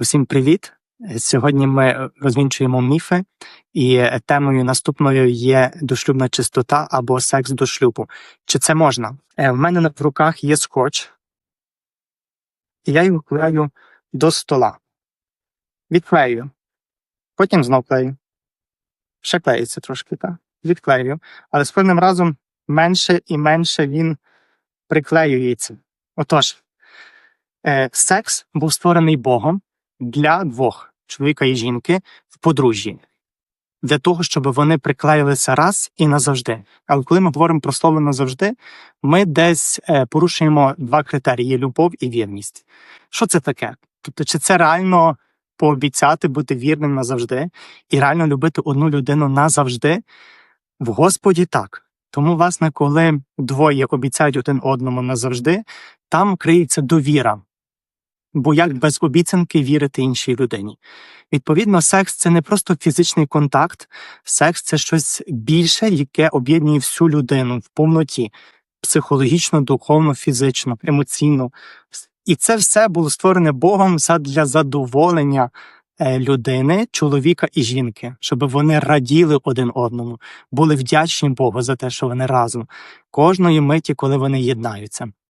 Усім привіт! Сьогодні ми розвінчуємо міфи, і темою наступною є дошлюбна чистота або секс до шлюбу. Чи це можна? Е, В мене в руках є скотч, і я його клею до стола. Відклею. Потім знов клею. Ще клеїться трошки, так? Відклею. Але з кожним разом менше і менше він приклеюється. Отож, е, секс був створений Богом для двох чоловіка і жінки в подружжі, для того, щоб вони приклеїлися раз і назавжди. Але коли ми говоримо про слово назавжди, ми десь е, порушуємо два критерії: любов і вірність. Що це таке? Тобто, чи це реально пообіцяти бути вірним назавжди і реально любити одну людину назавжди? В Господі так. Тому, власне, коли двоє обіцяють один одному назавжди, там криється довіра. Бо як без обіцянки вірити іншій людині? Відповідно, секс це не просто фізичний контакт, секс це щось більше, яке об'єднує всю людину в повноті психологічно, духовно, фізично, емоційно. І це все було створене Богом для задоволення е, людини, чоловіка і жінки, щоб вони раділи один одному, були вдячні Богу за те, що вони разом кожної миті, коли вони єднаються.